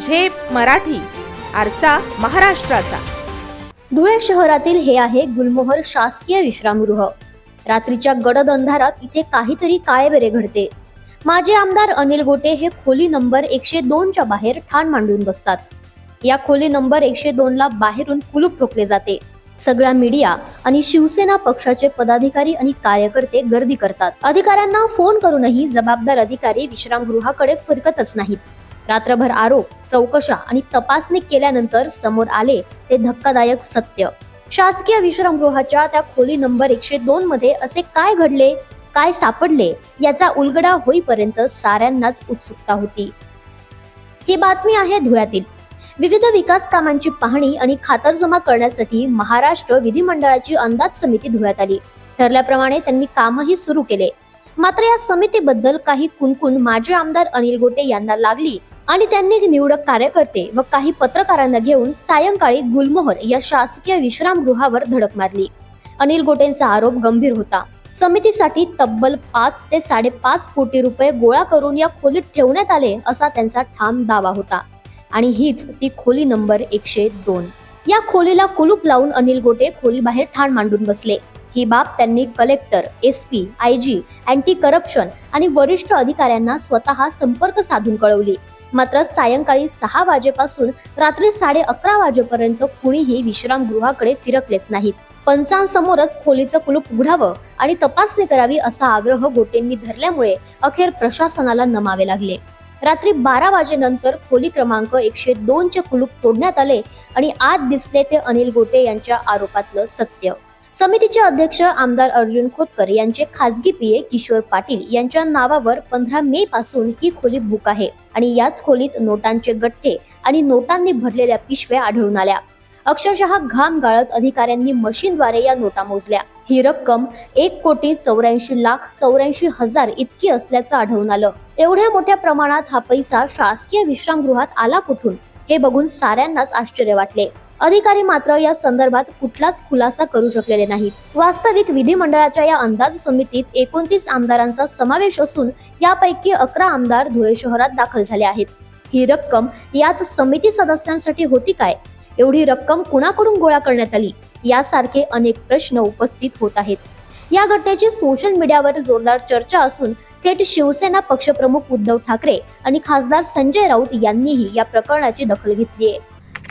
झेप मराठी आरसा महाराष्ट्राचा. धुळे शहरातील हे आहे गुलमोहर शासकीय विश्रामगृह. रात्रीच्या गडद अंधारात इथे काहीतरी काळेबेरे घडते. माजी आमदार अनिल गोटे हे खोली नंबर एकशे दोनच्या बाहेर ठाण मांडून बसतात. या खोली नंबर एकशे दोन ला बाहेरून कुलूप ठोकले जाते. सगळ्या मीडिया आणि शिवसेना पक्षाचे पदाधिकारी आणि कार्यकर्ते गर्दी करतात. अधिकाऱ्यांना फोन करूनही जबाबदार अधिकारी विश्रामगृहाकडे फिरकतच नाहीत. रात्रभर आरोप चौकशा आणि तपासणी केल्यानंतर समोर आले ते धक्कादायक सत्य. शासकीय विश्रामगृहाच्या त्या खोली नंबर एकशे दोन मध्ये असे काय घडले काय सापडले याचा उलगडा होईपर्यंत साऱ्यांनाच उत्सुकता होती. ही बातमी आहे धुळ्यातील. विविध विकास कामांची पाहणी आणि खातरजमा करण्यासाठी महाराष्ट्र विधिमंडळाची अंदाज समिती धुळ्यात आली. ठरल्याप्रमाणे त्यांनी कामही सुरू केले. मात्र या समितीबद्दल काही कुणकुण माजी आमदार अनिल गोटे यांना लागली आणि त्यांनी निवडक कार्यकर्ते व काही पत्रकारांना घेऊन सायंकाळी गुलमोहर या शासकीय विश्रामगृहावर धडक मारली. अनिल गोटेंचा आरोप गंभीर होता. समितीसाठी तब्बल पाच ते साडेपाच कोटी रुपये गोळा करून या खोलीत ठेवण्यात आले असा त्यांचा ठाम दावा होता. आणि हीच ती खोली नंबर एकशे दोन. या खोलीला कुलूप लावून अनिल गोटे खोली बाहेर ठाण मांडून बसले. ही बाब त्यांनी collector S P I G anti corruption आणि वरिष्ठ अधिकाऱ्यांना स्वतः संपर्क साधून कळवली. मात्र सायंकाळी सहा वाजेपासून रात्री साडे अकरा वाजेपर्यंत कुणीही विश्रामगृहाकडे फिरकलेच नाहीत. पंचांसमोरच खोलीचं कुलूप उघडावं आणि तपासणी करावी असा आग्रह गोटेंनी धरल्यामुळे अखेर प्रशासनाला नमावे लागले. रात्री बारा वाजेनंतर खोली क्रमांक एकशे दोनचे कुलूप तोडण्यात आले आणि आत दिसले ते अनिल गोटे यांच्या आरोपातलं सत्य. समितीचे अध्यक्ष आमदार अर्जुन खोतकर यांचे खासगी पीए किशोर पाटील यांच्या नावावर पंधरा मे पासून ही खोली बुक आहे आणि याच खोलीत नोटांचे गठ्ठे आणि नोटांनी भरलेल्या पिशव्या आढळून आल्या. अक्षरशः घाम गाळत अधिकाऱ्यांनी मशीनद्वारे या नोटा मोजल्या. ही रक्कम एक कोटी चौऱ्याऐंशी लाख चौऱ्याऐंशी हजार इतकी असल्याचं आढळून आलं. एवढ्या मोठ्या प्रमाणात हा पैसा शासकीय विश्रामगृहात आला कुठून? हे बघून साऱ्यांनाच आश्चर्य वाटले. अधिकारी मात्र या संदर्भात कुठलाच खुलासा करू शकलेले नाहीत वास्तविक विधिमंडळाच्या या अंदाज समितीत एकोणतीस आमदारांचा समावेश असून यापैकी अकरा आमदार धुळे शहरात दाखल झाले आहेत. ही रक्कम याच समिती सदस्यांसाठी होती काय? एवढी रक्कम कुणाकडून गोळा करण्यात आली? यासारखे अनेक प्रश्न उपस्थित होत आहेत. या घटनेची सोशल मीडियावर जोरदार चर्चा असून थेट शिवसेना पक्षप्रमुख उद्धव ठाकरे आणि खासदार संजय राऊत यांनीही या प्रकरणाची दखल घेतली आहे.